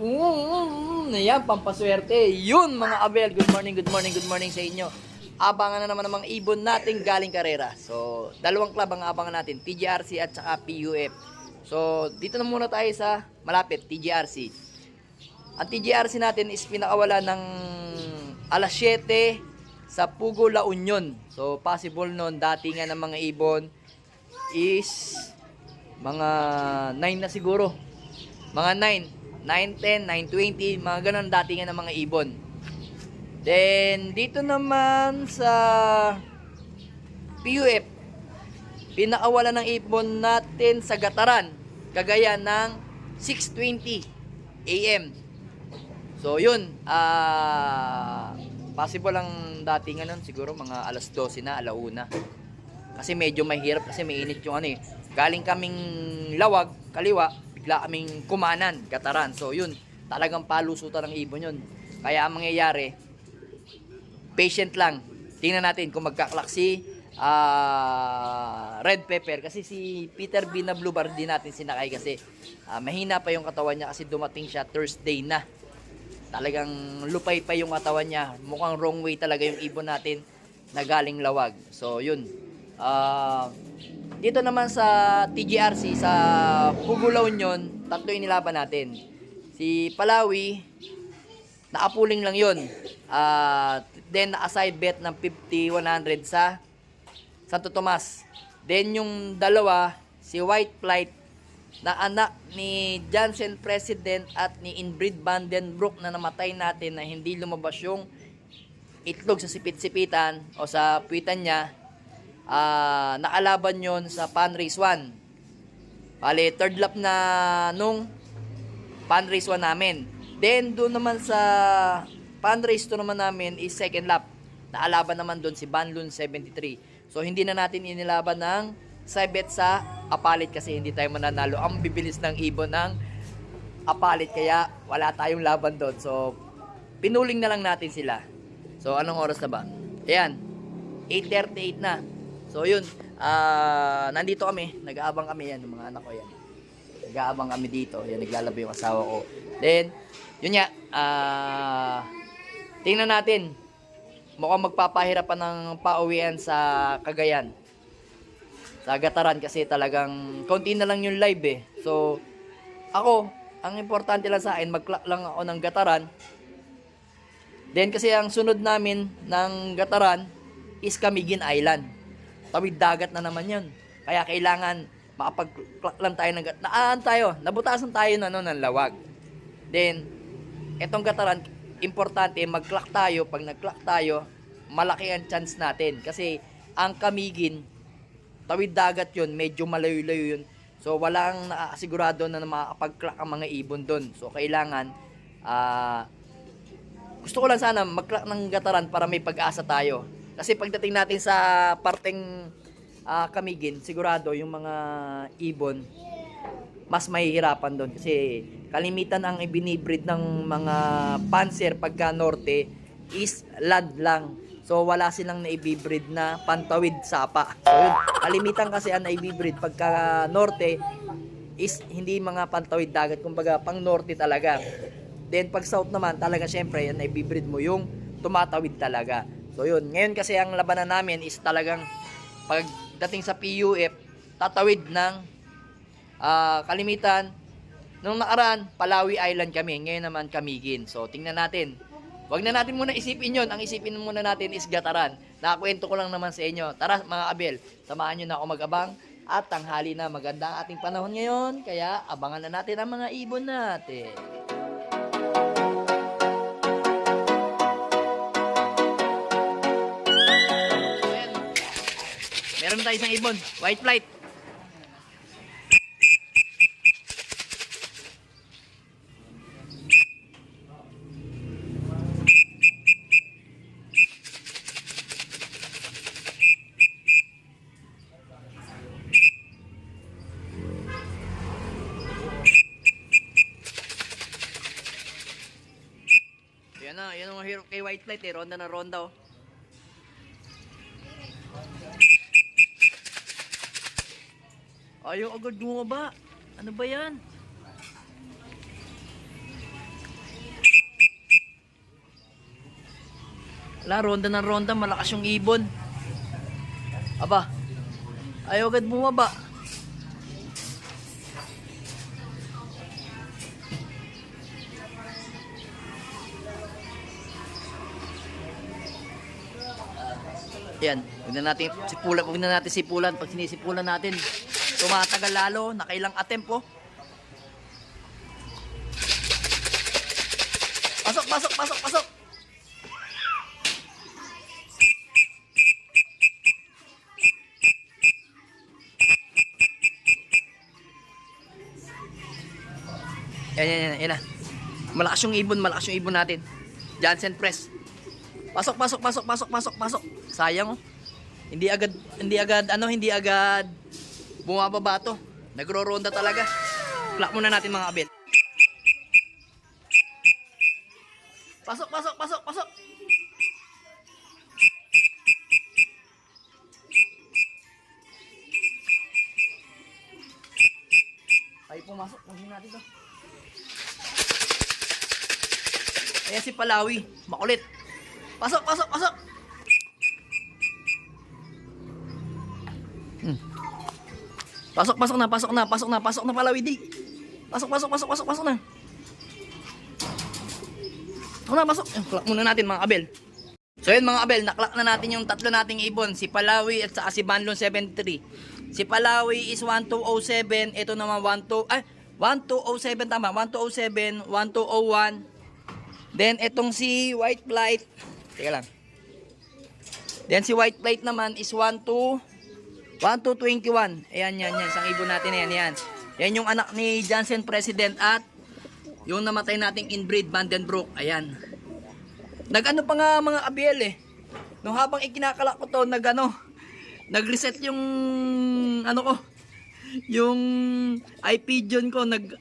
Mm, ayan, pampaswerte. Yun mga Abel, good morning, good morning, good morning sa inyo. Abangan na naman ng mga ibon natin galing karera. So, dalawang club ang abangan natin, TGRC at saka PUF. So, dito na muna tayo sa malapit, TGRC. Ang TGRC natin is pinakawala ng alas 7 sa Pugo La Union. So, possible nun, datingan ng mga ibon is mga 9 na siguro. Mga 9. 9, 10, 9, 20, mga ganun datingan ng mga ibon. Then, dito naman sa PUF, pinakawala ng ibon natin sa Gataran, kagaya ng 6.20 AM. So, yun, ah, possible ang datingan nun, siguro mga alas 12 na, alauna. Kasi medyo mahirap kasi mainit yung ano eh. Galing kaming lawag, kaliwa, bigla kaming kumanan, gataran. So yun, talagang palusutan ng ibon yun. Kaya ang mangyayari, patient lang. Tingnan natin kung magkaklak si ah, Red Pepper. Kasi si Peter B na Blue Bar din natin sinakay kasi ah, mahina pa yung katawan niya kasi dumating siya Thursday na. Talagang lupay pa yung katawan niya. Mukhang wrong way talaga yung ibon natin na galing lawag. So yun. Ah, dito naman sa TGRC sa Pugulaw Union, tatlo yung nilaban natin. Si Palawi, nakapuling lang yun. Ah, then naka-side bet ng 50-100 sa Santo Tomas. Then yung dalawa, si White Flight na anak ni Jansen President at ni Inbreed Vandenbroek na namatay natin na hindi lumabas yung itlog sa sipit-sipitan o sa puwitan niya ah nakalaban yon sa Pan Race 1. Bale, third lap na nung Pan Race 1 namin. Then, doon naman sa Pan Race 2 naman namin is second lap. Naalaban naman doon si Banlun 73. So, hindi na natin inilaban ng Saibet sa Apalit kasi hindi tayo mananalo. Ang bibilis ng ibon ng Apalit kaya wala tayong laban doon. So, pinuling na lang natin sila. So, anong oras na ba? Ayan, 8.38 na. So, yun. ah nandito kami. Nag-aabang kami yan. Mga anak ko yan. Nag-aabang kami dito. Yan, naglalaba yung asawa ko. Then, yun nga. ah tingnan natin. Mukhang magpapahirapan ng pauwian sa Cagayan. Sa Gataran kasi talagang konti na lang yung live eh. So, ako, ang importante lang sa akin, mag-clock lang ako ng Gataran. Then kasi ang sunod namin ng Gataran is Camiguin Island. Tawid dagat na naman yun. Kaya kailangan makapag-clock lang tayo ng Naan tayo, nabutasan tayo na no, ng lawag. Then, etong Gataran, importante mag-clock tayo. Pag nag-clock tayo, malaki ang chance natin. Kasi ang Camiguin, tawid dagat yun, medyo malayo-layo yun. So, walang nakasigurado na makakapag-clock ang mga ibon doon. So, kailangan, ah, gusto ko lang sana mag-clock ng gataran para may pag-asa tayo. Kasi pagdating natin sa parteng ah, Kamigin, sigurado yung mga ibon, mas mahihirapan doon. Kasi kalimitan ang ibinibreed ng mga panser pagka norte is lad lang. So wala silang naibibreed na pantawid sapa. So yun, kalimitan kasi ang naibibreed pagka norte is hindi mga pantawid dagat, kumbaga pang norte talaga. Then pag south naman, talaga syempre, yan naibibreed mo yung tumatawid talaga. So yun, ngayon kasi ang labanan namin is talagang pagdating sa PUF, tatawid ng ah, kalimitan. Nung nakaraan, Palawi Island kami. Ngayon naman Kamigin. So, tingnan natin. Huwag na natin muna isipin yon. Ang isipin muna natin is Gataran. Nakakwento ko lang naman sa inyo. Tara mga Abel, samahan nyo na ako mag-abang. At tanghali na maganda ang ating panahon ngayon. Kaya abangan na natin ang mga ibon natin. Meron tayo isang ibon. White flight. Yan na, yan ang hirap kay White Flight eh. Ronda na ronda oh. Ayaw agad bumaba. Ano ba yan? Wala, ronda ng ronda. Malakas yung ibon. Aba, ayaw agad bumaba. Yan, huwag na natin sipulan, huwag na natin sipulan pag sinisipulan natin tumatagal lalo, nakailang attempt po. Pasok, pasok, pasok, pasok. Yan, yan, yan, yan na. Malakas yung ibon, malakas yung ibon natin. Jansen Press. Pasok, pasok, pasok, pasok, pasok, pasok. Sayang oh. Hindi agad, hindi agad, ano, hindi agad bumababa to. Nagro-ronda talaga. Clock muna natin mga abel. Pasok, pasok, pasok, pasok. Ay, pumasok. Kunin natin to. Ayan si Palawi. Makulit. Pasok, pasok, pasok. Pasok, pasok na, pasok na, pasok na, pasok na Palawi di. Pasok, pasok, pasok, pasok, pasok na. Pasok na, pasok. Clock muna natin mga abel. So yun mga abel, naklak na natin yung tatlo nating ibon, si Palawi at saka si Banlon 73. Si Palawi is 1207, ito naman 12 ay 1207 tama, 1207, 1201. Then itong si White Flight, teka lang. Then si White Flight naman is 12 1221. Ayan yan yan, isang ibon natin yan yan. Yan yung anak ni Johnson President at yung namatay nating inbreed Vandenbroek. Ayan. Nag-ano pa nga mga abiel eh. Nung habang ikinakala ko to, nag ano, nag-reset yung ano ko, yung IP John ko, nag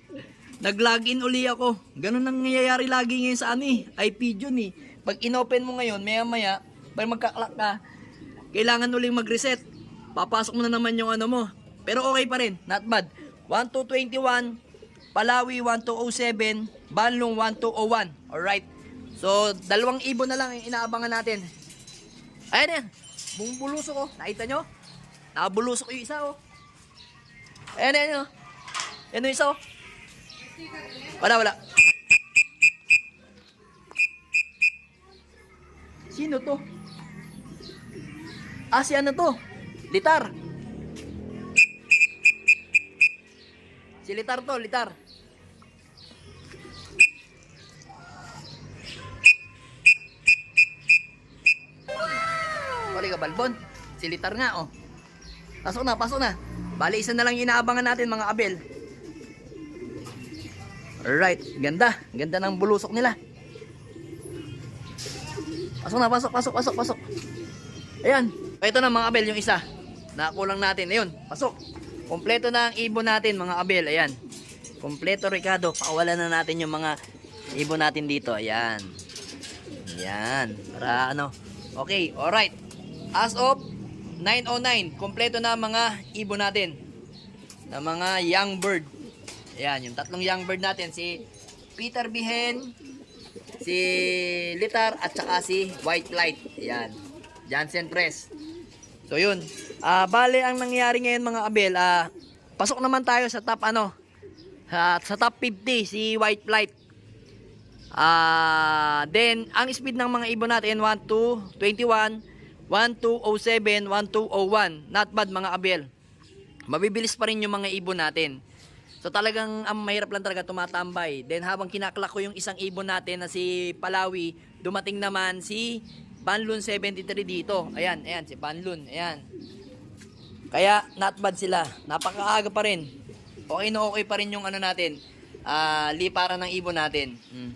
nag-login uli ako. Ganun ang nangyayari lagi ngayon sa ano eh, IP John eh. Pag inopen mo ngayon, maya maya, pag magkaklak ka, kailangan uling mag-reset. Papasok mo na naman yung ano mo. Pero okay pa rin, not bad. 1221, Palawi 1207, Banlong 1201. Alright. So, dalawang ibon na lang yung inaabangan natin. Ayan yan. Bumubulusok ko. Nakita nyo? Nakabulusok yung isa oh. Ayan yan oh. Yan yung isa oh. Wala, wala. Sino to? Ah, si ano to? Litar. Si Litar to, Litar. Pari ka balbon. Si Litar nga oh. Pasok na, pasok na. Bali, isa na lang inaabangan natin mga abel. Alright, ganda. Ganda ng bulusok nila. Pasok na, pasok, pasok, pasok, pasok. Ayan. Ito na mga abel, yung isa. Nakulang natin. Ayun, pasok. Kompleto na ang ibon natin mga abel. Ayan. Kompleto Ricardo. Pakawalan na natin yung mga ibon natin dito. Ayan. Ayan. Para ano. Okay, alright. As of 909, kompleto na mga ibon natin. Na mga young bird. Ayan, yung tatlong young bird natin. Si Peter Bihen, si Litar, at saka si White Light. Ayan. Jansen Press. So yun. Ah, bale ang nangyari ngayon mga abel, ah pasok naman tayo sa top ano. ah, sa top 50 si White Flight. Ah, then ang speed ng mga ibon natin 1221, 1207, 1201. Not bad mga abel. Mabibilis pa rin yung mga ibon natin. So talagang ang mahirap lang talaga tumatambay. Then habang kinaklak ko yung isang ibon natin na si Palawi, dumating naman si Banlun 73 dito. Ayan, ayan si Banlun, ayan. Kaya not bad sila. Napakaaga pa rin. Okay na okay pa rin yung ano natin. Ah, liparan ng ibon natin. Mm.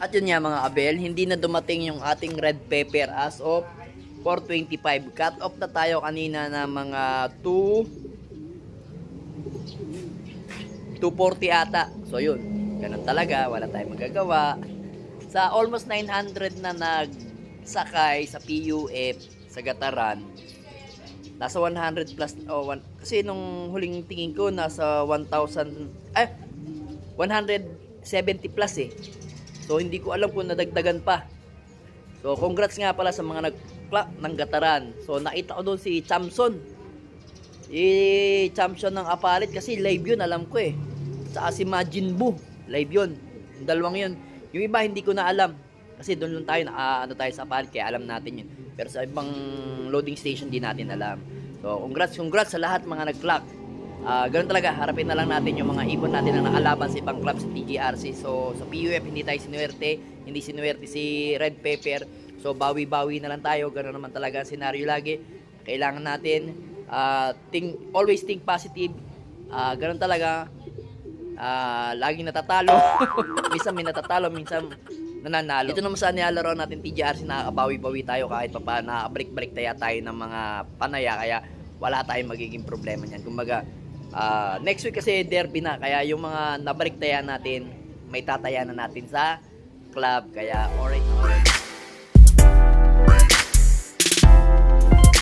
At yun nga mga abel, hindi na dumating yung ating red pepper as of 425. Cut off na tayo kanina na mga 2 240 ata. So yun, ganun talaga, wala tayong magagawa. Sa almost 900 na nagsakay sa PUF sa Gataran, nasa 100 plus oh, one, kasi nung huling tingin ko nasa 1,000 eh 170 plus eh. So hindi ko alam kung nadagdagan pa. So, congrats nga pala sa mga nag-clap ng gataran. So, nakita ko doon si Chamson. Eh, champion ng Apalit kasi live yun, alam ko eh. Sa si Majin Buu, live yun. Yung dalawang yun. Yung iba, hindi ko na alam. Kasi doon lang tayo, naka, ano tayo sa Apalit, kaya alam natin yun. Pero sa ibang loading station, di natin alam. So, congrats, congrats sa lahat mga nag-clock. Ah, ganun talaga, harapin na lang natin yung mga ibon natin na nakalaban sa ibang club sa TGRC. So, sa PUF, hindi tayo sinuwerte. Hindi sinuwerte si Red Pepper. So, bawi-bawi na lang tayo. Ganun naman talaga ang senaryo lagi. Kailangan natin ah, think, always think positive. Ah, ganun talaga. Ah, laging natatalo. minsan may natatalo, minsan nananalo. Ito naman sa nilalaro natin TGRC nakakabawi-bawi tayo kahit pa pa nakabalik-balik tayo tayo ng mga panaya kaya wala tayong magiging problema niyan. Kumbaga, ah, next week kasi derby na kaya yung mga nabalik tayan natin may tatayanan natin sa club kaya alright alright